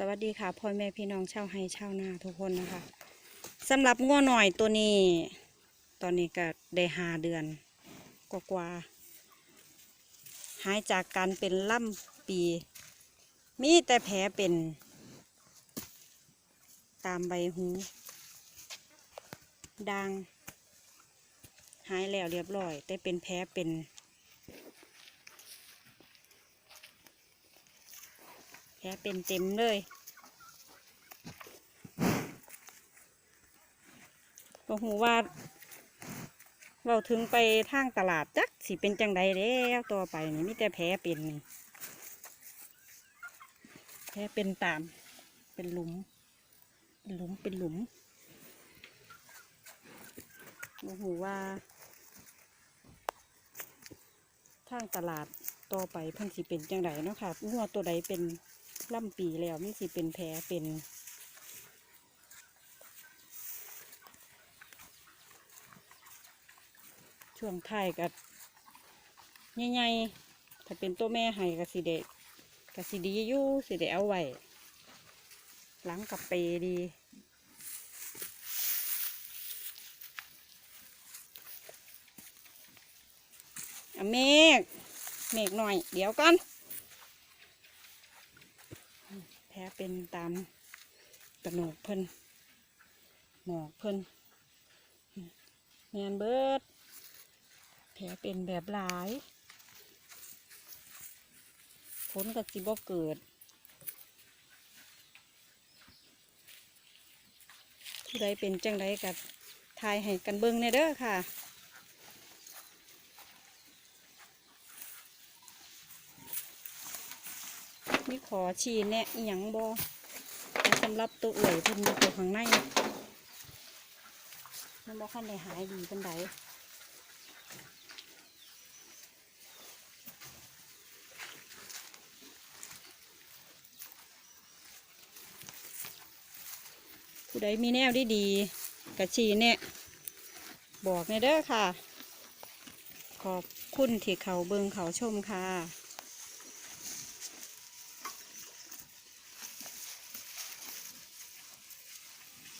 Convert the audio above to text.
สวัสดีค่ะพ่อแม่พี่น้องชาวไฮชาวนาทุกคนนะคะสำหรับง้อหน่อยตัวนี้ ตอนนี้ก็ได้หาเดือนกว่าๆหายจากการเป็นล่ำปี มีแต่แผลเป็น ตามใบหูดังหายแล้วเรียบร้อย แต่เป็นแผลเป็น แผ ลเป็นเต็มเลยก็หูว่าเราถึงไปทางตลาดจักสิเป็นจังใดแล้วต่อไปนี่มีแต่แผลเป็นนี่แผลเป็นตาม เป็นหลุม เป็นหลุมเป็นหลุมก็หูว่าทางตลาดต่อไปเพิ่นสิเป็นจังไดเนาะค่ะงัวตัวใดเป็น ล่ำปีแล้วไมันสิเป็นแผลเป็นช่วงท้ายกับใหญ่ๆถ้าเป็นตัวแม่ให้ก็สิเดะก็สิดีอยู่สิเดเอาไว้หลังกับเปดีอเมฆเมฆหน่อย เดี๋ยวก่อน แพ้เป็นตามกระโหนกเพิ่นหมอกเพิ่นแมนเบิร์ดแผลเป็นแบบหลายผลกับสิบ่เกิดผู้ใดเป็นจังไดกับทายให้กันเบิ่งในเด้อค่ะ มีขอชีแนะอหยังบอสำหรับตัวเอื่อยเพิ่นอยู่ตัวข้างในมันบ่คันได้หายดีเป็นไดผู้ใดมีแนวดีดีๆกะชีแนะบอกในเด้อค่ะ ขอบคุณที่เขาเบิงเขาชมค่ะ